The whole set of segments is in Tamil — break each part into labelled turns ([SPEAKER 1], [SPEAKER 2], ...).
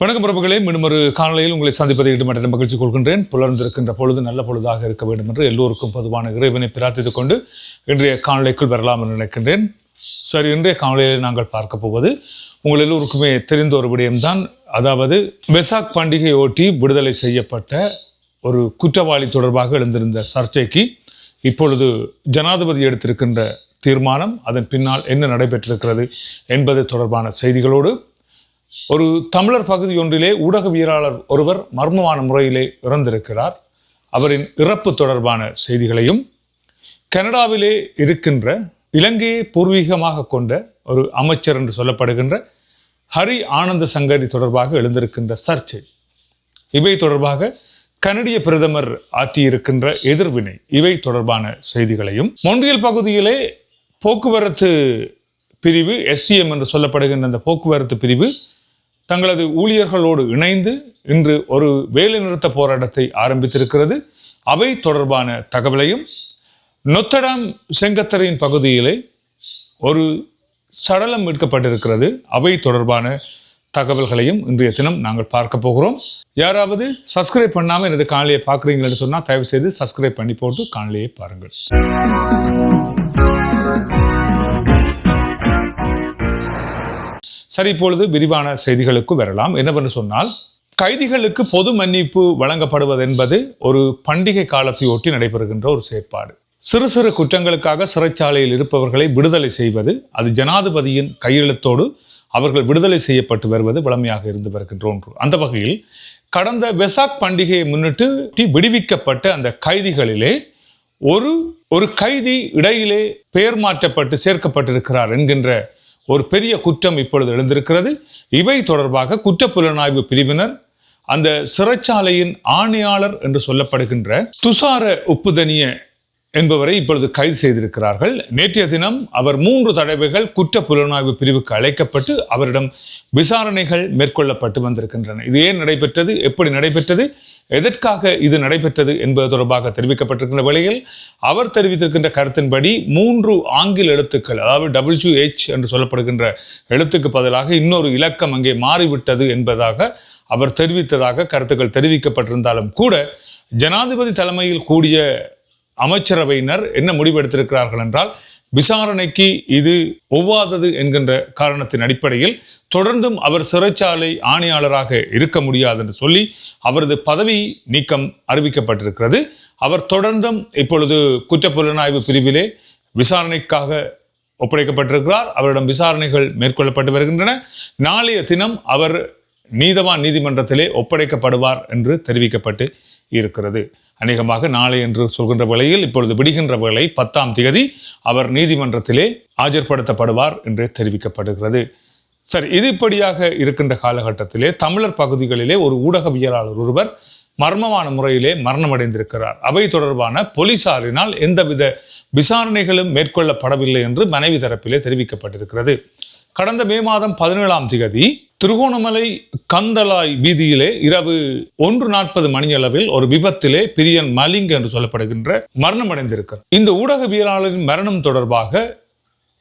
[SPEAKER 1] வணக்கம் பிரபுகளே மீண்டும் ஒரு காணொலியில் உங்களை சந்திப்பதை இடமற்ற மகிழ்ச்சி கொள்கின்றேன். புலர்ந்திருக்கின்ற பொழுது நல்ல பொழுதாக இருக்க வேண்டும் என்று எல்லோருக்கும் பொதுவான இறைவனை பிரார்த்தித்துக் கொண்டு இன்றைய காணொலிக்குள் வரலாம் என்று நினைக்கின்றேன். சரி இன்றைய காணொலியில் நாங்கள் பார்க்க போவது உங்கள் எல்லோருக்குமே தெரிந்த ஒரு விடயம்தான். அதாவது வெசாக் பண்டிகையை ஒட்டி விடுதலை செய்யப்பட்ட ஒரு குற்றவாளி தொடர்பாக எழுந்திருந்த சர்ச்சைக்கு இப்பொழுது ஜனாதிபதி எடுத்திருக்கின்ற தீர்மானம் அதன் பின்னால் என்ன நடைபெற்றிருக்கிறது என்பது தொடர்பான செய்திகளோடு ஒரு தமிழர் பகுதி ஒன்றிலே ஊடகவியலாளர் ஒருவர் மர்மமான முறையிலே இறந்திருக்கிறார். அவரின் இறப்பு தொடர்பான செய்திகளையும் கனடாவிலே இருக்கின்ற இலங்கையை பூர்வீகமாக கொண்ட ஒரு அமைச்சர் என்று சொல்லப்படுகின்ற ஹரி ஆனந்த சங்கரி தொடர்பாக எழுந்திருக்கின்ற சர்ச்சை. இவை தொடர்பாக கனடிய பிரதமர் ஆற்றியிருக்கின்ற எதிர்வினை இவை தொடர்பான செய்திகளையும் மொன்றியல் பகுதியிலே போக்குவரத்து பிரிவு எஸ்டிஎம் என்று சொல்லப்படுகின்ற அந்த போக்குவரத்து பிரிவு தங்களது ஊழியர்களோடு இணைந்து இன்று ஒரு வேலைநிறுத்த போராட்டத்தை ஆரம்பித்திருக்கிறது. அவை தொடர்பான தகவலையும் நொத்தடாம் செங்கத்தரின் பகுதியிலே ஒரு சடலம் மீட்கப்பட்டிருக்கிறது. அவை தொடர்பான தகவல்களையும் இன்றைய தினம் நாங்கள் பார்க்க போகிறோம். யாராவது சப்ஸ்கிரைப் பண்ணாமல் எனது காணொலியை பார்க்குறீங்கன்னு சொன்னால் தயவு செய்து சப்ஸ்கிரைப் பண்ணி போட்டு காணொலியை பாருங்கள். சரி இப்பொழுது விரிவான செய்திகளுக்கு வரலாம். என்னவென்று சொன்னால் கைதிகளுக்கு பொது மன்னிப்பு வழங்கப்படுவது என்பது ஒரு பண்டிகை காலத்தை ஒட்டி நடைபெறுகின்ற ஒரு செயற்பாடு. சிறு சிறு குற்றங்களுக்காக சிறைச்சாலையில் இருப்பவர்களை விடுதலை செய்வது அது ஜனாதிபதியின் கையெழுத்தோடு அவர்கள் விடுதலை செய்யப்பட்டு வருவது வளமையாக இருந்து வருகின்ற ஒன்று. அந்த வகையில் கடந்த வெசாக் பண்டிகையை முன்னிட்டு விடுவிக்கப்பட்ட அந்த கைதிகளிலே ஒரு ஒரு கைதி இடையிலே பெயர் மாற்றப்பட்டு சேர்க்கப்பட்டிருக்கிறார் என்கின்ற ஒரு பெரிய குற்றம் இப்பொழுது எழுந்திருக்கிறது. இவை தொடர்பாக குற்றப்புலனாய்வு பிரிவினர் அந்த சிறைச்சாலையின் ஆணையாளர் என்று சொல்லப்படுகின்ற துஷார உப்புதனிய என்பவரை இப்பொழுது கைது செய்திருக்கிறார்கள். நேற்றைய தினம் அவர் மூன்று தடவைகள் குற்ற புலனாய்வு பிரிவுக்கு அழைக்கப்பட்டு அவரிடம் விசாரணைகள் மேற்கொள்ளப்பட்டு வந்திருக்கின்றன. இது ஏன் நடைபெற்றது? எப்படி நடைபெற்றது? எதற்காக இது நடைபெற்றது என்பது தொடர்பாக தெரிவிக்கப்பட்டிருக்கின்ற வேளையில் அவர் தெரிவித்திருக்கின்ற கருத்தின்படி மூன்று ஆங்கில எழுத்துக்கள் அதாவது டபிள்யூ ஹெச் என்று சொல்லப்படுகின்ற எழுத்துக்கு பதிலாக இன்னொரு இலக்கம் அங்கே மாறிவிட்டது என்பதாக அவர் தெரிவித்ததாக கருத்துக்கள் தெரிவிக்கப்பட்டிருந்தாலும் கூட ஜனாதிபதி தலைமையில் கூடிய அமைச்சரவையினர் என்ன முடிவெடுத்திருக்கிறார்கள் என்றால் விசாரணைக்கு இது ஒவ்வாதது என்கின்ற காரணத்தின் அடிப்படையில் தொடர்ந்தும் அவர் சிறைச்சாலை ஆணையாளராக இருக்க முடியாது என்று சொல்லி அவரது பதவி நீக்கம் அறிவிக்கப்பட்டிருக்கிறது. அவர் தொடர்ந்தும் இப்பொழுது குற்றப்புலனாய்வு பிரிவிலே விசாரணைக்காக ஒப்படைக்கப்பட்டிருக்கிறார். அவரிடம் விசாரணைகள் மேற்கொள்ளப்பட்டு வருகின்றன. நாளைய தினம் அவர் நீதவான் நீதிமன்றத்திலே ஒப்படைக்கப்படுவார் என்று தெரிவிக்கப்பட்டு இருக்கிறது. அநேகமாக நாளை என்று சொல்கின்ற வேளையில் இப்பொழுது விடுகின்ற வேளை பத்தாம் தேதி அவர் நீதிமன்றத்திலே ஆஜர்படுத்தப்படுவார் என்று தெரிவிக்கப்படுகிறது. சரி இது இப்படியாக இருக்கின்ற காலகட்டத்திலே தமிழர் பகுதிகளிலே ஒரு ஊடகவியலாளர் ஒருவர் மர்மமான முறையிலே மரணமடைந்திருக்கிறார். அவை தொடர்பான போலீசாரினால் எந்தவித விசாரணைகளும் மேற்கொள்ளப்படவில்லை என்று மனைவி தரப்பிலே தெரிவிக்கப்பட்டிருக்கிறது. கடந்த மே மாதம் பதினேழாம் திகதி திருகோணமலை கந்தலாய் வீதியிலே இரவு ஒன்று நாற்பது மணியளவில் ஒரு விபத்திலே பிரியன் மலிங் என்று சொல்லப்படுகின்ற மரணம் அடைந்திருக்கிறார் இந்த ஊடகவியலாளரின் மரணம் தொடர்பாக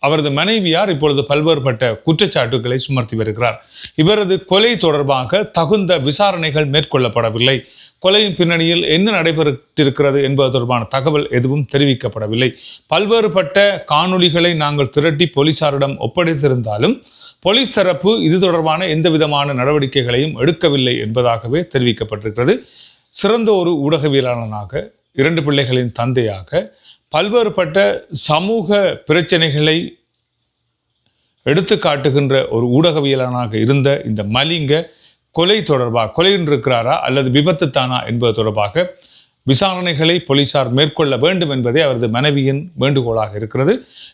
[SPEAKER 1] அவரது மனைவியார் இப்பொழுது பல்வேறுபட்ட குற்றச்சாட்டுகளை சுமர்த்தி வருகிறார். இவரது கொலை தொடர்பாக தகுந்த விசாரணைகள் மேற்கொள்ளப்படவில்லை. கொலையின் பின்னணியில் என்ன நடைபெற்றிருக்கிறது என்பது தொடர்பான தகவல் எதுவும் தெரிவிக்கப்படவில்லை. பல்வேறுபட்ட காணொளிகளை நாங்கள் திரட்டி போலீசாரிடம் ஒப்படைத்திருந்தாலும் போலீஸ் தரப்பு இது தொடர்பான எந்த விதமான நடவடிக்கைகளையும் எடுக்கவில்லை என்பதாகவே தெரிவிக்கப்பட்டிருக்கிறது. சிறந்த ஒரு ஊடகவியலாளனாக இரண்டு பிள்ளைகளின் தந்தையாக பல்வேறுபட்ட சமூக பிரச்சனைகளை எடுத்து காட்டுகின்ற ஒரு ஊடகவியலாளனாக இருந்த இந்த மலிங்க கொலை தொடர்பாக கொலை இருக்கிறாரா அல்லது விபத்து தானா என்பது தொடர்பாக விசாரணைகளை போலீசார் மேற்கொள்ள வேண்டும் என்பதே அவரது மனைவியின் வேண்டுகோளாக இருக்கிறது.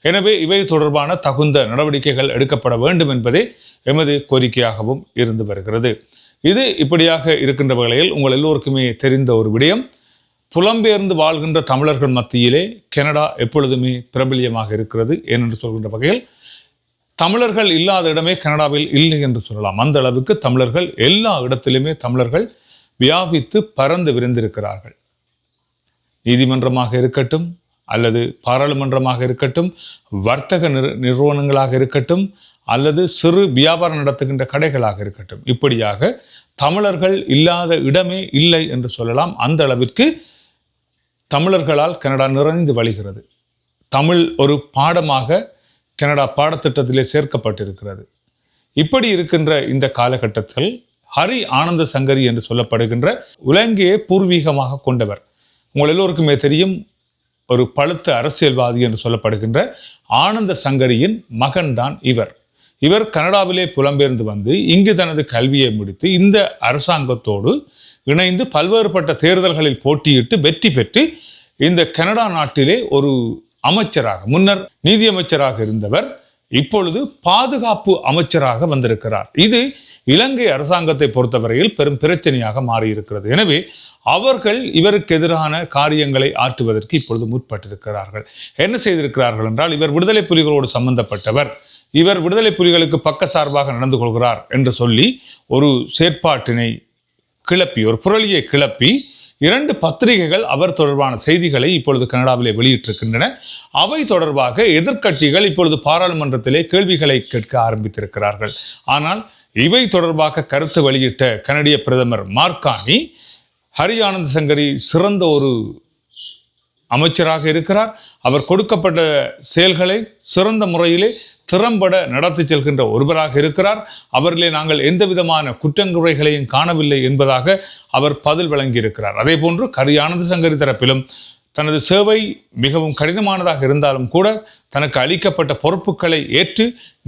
[SPEAKER 1] எனவே இவை தொடர்பான தகுந்த நடவடிக்கைகள் எடுக்கப்பட வேண்டும் என்பதே எமது கோரிக்கையாகவும் இருந்து வருகிறது. இது இப்படியாக இருக்கின்ற வகையில் உங்கள் எல்லோருக்குமே தெரிந்த ஒரு விடயம். புலம்பெயர்ந்து வாழ்கின்ற தமிழர்கள் மத்தியிலே கனடா எப்பொழுதுமே பிரபல்யமாக இருக்கிறது. ஏனென்று சொல்கின்ற வகையில் தமிழர்கள் இல்லாத இடமே கனடாவில் இல்லை என்று சொல்லலாம். அந்த அளவுக்கு தமிழர்கள் எல்லா இடத்திலுமே தமிழர்கள் வியாபித்து பறந்து விரிந்திருக்கிறார்கள். நீதிமன்றமாக இருக்கட்டும் அல்லது பாராளுமன்றமாக இருக்கட்டும் வர்த்தக நிறு நிறுவனங்களாக இருக்கட்டும் அல்லது சிறு வியாபாரம் நடத்துகின்ற கடைகளாக இருக்கட்டும். இப்படியாக தமிழர்கள் இல்லாத இடமே இல்லை என்று சொல்லலாம். அந்த அளவிற்கு தமிழர்களால் கனடா நிறைந்து வழிகிறது. தமிழ் ஒரு பாடமாக கனடா பாடத்திட்டத்திலே சேர்க்கப்பட்டிருக்கிறது. இப்படி இருக்கின்ற இந்த காலகட்டத்தில் ஹரி ஆனந்த சங்கரி என்று சொல்லப்படுகின்ற உலங்கையை பூர்வீகமாக கொண்டவர். உங்கள் எல்லோருக்குமே தெரியும் ஒரு பழுத்த அரசியல்வாதி என்று சொல்லப்படுகின்ற ஆனந்த சங்கரியின் மகன்தான் இவர். இவர் கனடாவிலே புலம்பெயர்ந்து வந்து இங்கு தனது கல்வியை முடித்து இந்த அரசாங்கத்தோடு இணைந்து பல்வேறுபட்ட தேர்தல்களில் போட்டியிட்டு வெற்றி பெற்று இந்த கனடா நாட்டிலே ஒரு அமைச்சராக முன்னர் நீதியமைச்சராக இருந்தவர் இப்பொழுது பாதுகாப்பு அமைச்சராக வந்திருக்கிறார். இது இலங்கை அரசாங்கத்தை பொறுத்தவரையில் பெரும் பிரச்சனையாக மாறியிருக்கிறது. எனவே அவர்கள் இவருக்கு எதிரான காரியங்களை ஆற்றுவதற்கு இப்பொழுது முற்பட்டிருக்கிறார்கள். என்ன செய்திருக்கிறார்கள் என்றால் இவர் விடுதலை புலிகளோடு சம்பந்தப்பட்டவர். இவர் விடுதலை புலிகளுக்கு பக்க சார்பாக நடந்து கொள்கிறார் என்று சொல்லி ஒரு செயற்பாட்டினை கிளப்பி ஒரு புரளியை கிளப்பி இரண்டு பத்திரிகைகள் அவர் தொடர்பான செய்திகளை இப்பொழுது கனடாவிலே வெளியிட்டிருக்கின்றன. அவை தொடர்பாக எதிர்க்கட்சிகள் இப்பொழுது பாராளுமன்றத்திலே கேள்விகளை கேட்க ஆரம்பித்திருக்கிறார்கள். ஆனால் இவை தொடர்பாக கருத்து வெளியிட்ட கனடிய பிரதமர் மார்கானி ஹரி சங்கரி சிறந்த ஒரு அமைச்சராக இருக்கிறார். அவர் கொடுக்கப்பட்ட செயல்களை சிறந்த முறையிலே திறம்பட நடத்தி செல்கின்ற ஒருவராக இருக்கிறார். அவர்களே நாங்கள் எந்த விதமான குற்றங்குறைகளையும் காணவில்லை என்பதாக அவர் பதில் வழங்கியிருக்கிறார் அதே போன்று கரியானந்த சங்கரி தரப்பிலும் தனது சேவை மிகவும் கடினமானதாக இருந்தாலும் கூட தனக்கு அளிக்கப்பட்ட பொறுப்புகளை ஏற்று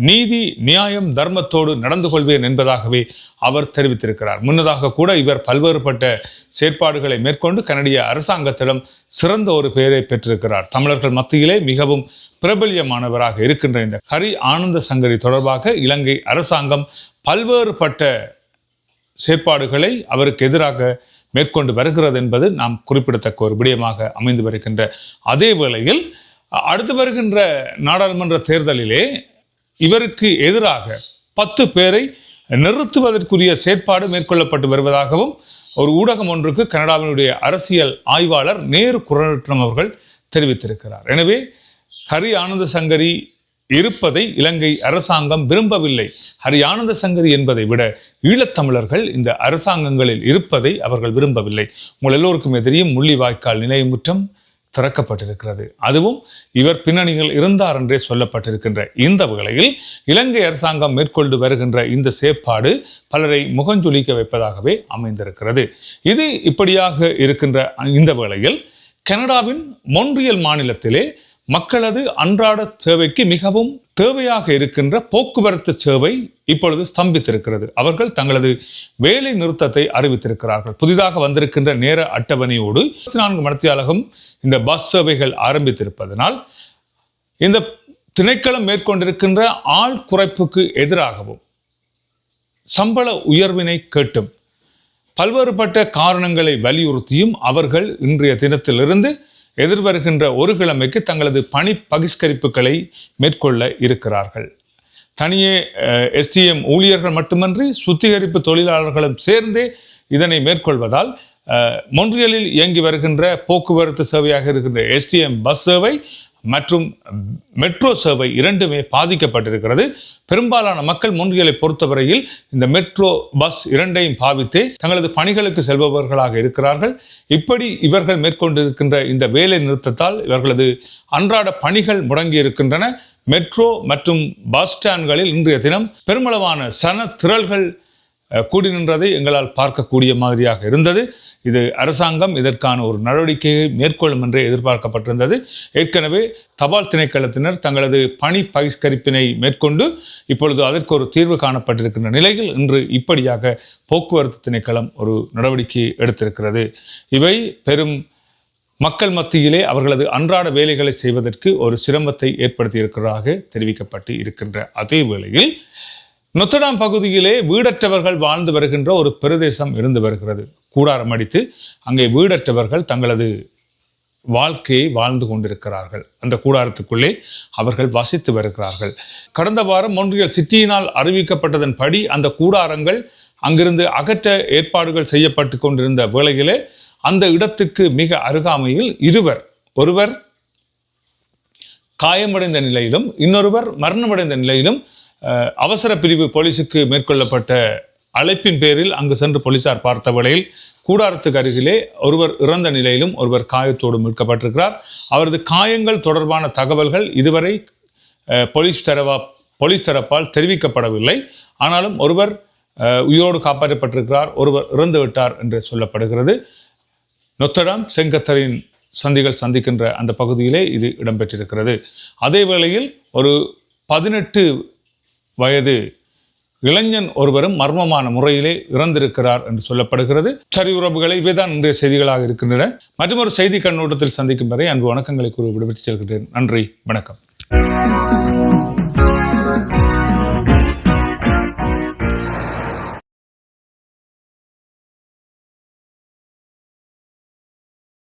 [SPEAKER 1] நீதி நியாயம் தர்மத்தோடு நடந்து கொள்வேன் என்பதாகவே அவர் தெரிவித்திருக்கிறார். முன்னதாக கூட இவர் பல்வேறுபட்ட செயற்பாடுகளை மேற்கொண்டு கனடிய அரசாங்கத்திடம் சிறந்த ஒரு பெயரை பெற்றிருக்கிறார். தமிழர்கள் மத்தியிலே மிகவும் பிரபல்யமானவராக இருக்கின்ற இந்த ஹரி ஆனந்த சங்கரி தொடர்பாக இலங்கை அரசாங்கம் பல்வேறுபட்ட செயற்பாடுகளை அவருக்கு எதிராக மேற்கொண்டு வருகிறது என்பது நாம் குறிப்பிடத்தக்க ஒரு விடயமாக அமைந்து வருகின்ற அதே வேளையில் அடுத்து வருகின்ற நாடாளுமன்ற தேர்தலிலே இவருக்கு எதிராக பத்து பேரை நிறுத்துவதற்குரிய செயற்பாடு மேற்கொள்ளப்பட்டு வருவதாகவும் ஒரு ஊடகம் ஒன்றுக்கு கனடாவினுடைய அரசியல் ஆய்வாளர் நேரு குரநட்டம் அவர்கள் தெரிவித்திருக்கிறார். எனவே ஹரி ஆனந்த சங்கரி இருப்பதை இலங்கை அரசாங்கம் விரும்பவில்லை. ஹரி சங்கரி என்பதை விட ஈழத்தமிழர்கள் இந்த அரசாங்கங்களில் இருப்பதை அவர்கள் விரும்பவில்லை. உங்கள் எல்லோருக்குமே தெரியும் முள்ளிவாய்க்கால் நிலையமுற்றம் திறக்கப்பட்டிருக்கிறது. அதுவும் இவர் பின்னணியில் இருந்தார் என்றே சொல்லப்பட்டிருக்கின்ற இந்த வகையில் இலங்கை அரசாங்கம் மேற்கொண்டு வருகின்ற இந்த செயற்பாடு பலரை முகஞ்சொலிக்க வைப்பதாகவே அமைந்திருக்கிறது. இது இப்படியாக இருக்கின்ற இந்த வேளையில் கனடாவின் மொன்றியல் மாநிலத்திலே மக்களது அன்றாட சேவைக்கு மிகவும் தேவையாக இருக்கின்ற போக்குவரத்து சேவை இப்பொழுது ஸ்தம்பித்திருக்கிறது. அவர்கள் தங்களது வேலை நிறுத்தத்தை அறிவித்திருக்கிறார்கள். புதிதாக வந்திருக்கின்ற நேர அட்டவணையோடு இருபத்தி நான்கு மணித்தியாலகம் இந்த பஸ் சேவைகள் ஆரம்பித்திருப்பதனால் இந்த திணைக்களம் மேற்கொண்டிருக்கின்ற ஆள் குறைப்புக்கு எதிராகவும் சம்பள உயர்வினை கேட்டும் பல்வேறுபட்ட காரணங்களை வலியுறுத்தியும் அவர்கள் இன்றைய தினத்திலிருந்து எதிர்வருகின்ற ஒரு கிழமைக்கு தங்களது பணி பகிஷ்கரிப்புகளை மேற்கொள்ள இருக்கிறார்கள். தனியே எஸ்டிஎம் ஊழியர்கள் மட்டுமன்றி சுத்திகரிப்பு தொழிலாளர்களும் சேர்ந்தே இதனை மேற்கொள்வதால் மொன்றியலில் இயங்கி வருகின்ற போக்குவரத்து சேவையாக இருக்கின்ற எஸ்டிஎம் பஸ் சேவை மற்றும் மெட்ரோ சேவை இரண்டுமே பாதிக்கப்பட்டிருக்கிறது. பெரும்பாலான மக்கள் முன்றியலை பொறுத்தவரையில் இந்த மெட்ரோ பஸ் இரண்டையும் பாவித்தே தங்களது பணிகளுக்கு செல்பவர்களாக இருக்கிறார்கள். இப்படி இவர்கள் மேற்கொண்டிருக்கின்ற இந்த வேலை நிறுத்தத்தால் இவர்களது அன்றாட பணிகள் முடங்கி இருக்கின்றன. மெட்ரோ மற்றும் பஸ் ஸ்டாண்ட்களில் இன்றைய தினம் பெருமளவான சன திரள்கள் கூடி நின்றதை எங்களால் பார்க்கக்கூடிய மாதிரியாக இருந்தது. இது அரசாங்கம் இதற்கான ஒரு நடவடிக்கையை மேற்கொள்ளும் என்று எதிர்பார்க்கப்பட்டிருந்தது. ஏற்கனவே தபால் திணைக்களத்தினர் தங்களது பணி பகிஷ்கரிப்பினை மேற்கொண்டு இப்பொழுது அதற்கு ஒரு தீர்வு காணப்பட்டிருக்கின்ற நிலையில் இன்று இப்படியாக போக்குவரத்து திணைக்களம் ஒரு நடவடிக்கை எடுத்திருக்கிறது. இவை பெரும் மக்கள் மத்தியிலே அவர்களது அன்றாட வேலைகளை செய்வதற்கு ஒரு சிரமத்தை ஏற்படுத்தியிருக்கிறதாக தெரிவிக்கப்பட்டு இருக்கின்ற அதே வேளையில் நொத்தடாம் பகுதியிலே வீடற்றவர்கள் வாழ்ந்து வருகின்ற ஒரு பிரதேசம் இருந்து வருகிறது. கூடாரம் அடித்து அங்கே வீடற்றவர்கள் தங்களது வாழ்க்கையை வாழ்ந்து கொண்டிருக்கிறார்கள். அந்த கூடாரத்துக்குள்ளே அவர்கள் வசித்து வருகிறார்கள். கடந்த வாரம் ஒன்றியல் சிட்டியினால் அறிவிக்கப்பட்டதன்படி அந்த கூடாரங்கள் அங்கிருந்து அகற்ற ஏற்பாடுகள் செய்யப்பட்டு கொண்டிருந்த வேளையிலே அந்த இடத்துக்கு மிக அருகாமையில் இருவர். ஒருவர் காயமடைந்த நிலையிலும் இன்னொருவர் மரணமடைந்த நிலையிலும் அவசர பிரிவு போலீஸுக்கு மேற்கொள்ளப்பட்ட அழைப்பின் பேரில் அங்கு சென்று போலீசார் பார்த்த வேளையில் கூடாரத்துக்கு அருகிலே ஒருவர் இறந்த நிலையிலும் ஒருவர் காயத்தோடு மீட்கப்பட்டிருக்கிறார். அவரது காயங்கள் தொடர்பான தகவல்கள் இதுவரை போலீஸ் தரவா போலீஸ் தரப்பால் தெரிவிக்கப்படவில்லை. ஆனாலும் ஒருவர் உயிரோடு காப்பாற்றப்பட்டிருக்கிறார் ஒருவர் இறந்து விட்டார் என்று சொல்லப்படுகிறது. நொத்தடாம் செங்கத்தரின் சந்திகள் சந்திக்கின்ற அந்த பகுதியிலே இது இடம்பெற்றிருக்கிறது. அதே வேளையில் ஒரு பதினெட்டு வயது இளைஞன் ஒருவரும் மர்மமான முறையிலே இறந்திருக்கிறார் என்று சொல்லப்படுகிறது. சரி உறவுகளை இவைதான் இன்றைய செய்திகளாக இருக்கின்றன. மற்றொரு செய்தி கண்ணோட்டத்தில் சந்திக்கும் வரை அன்பு வணக்கங்களை கூறி விடுபட்டு செல்கிறேன் நன்றி வணக்கம்.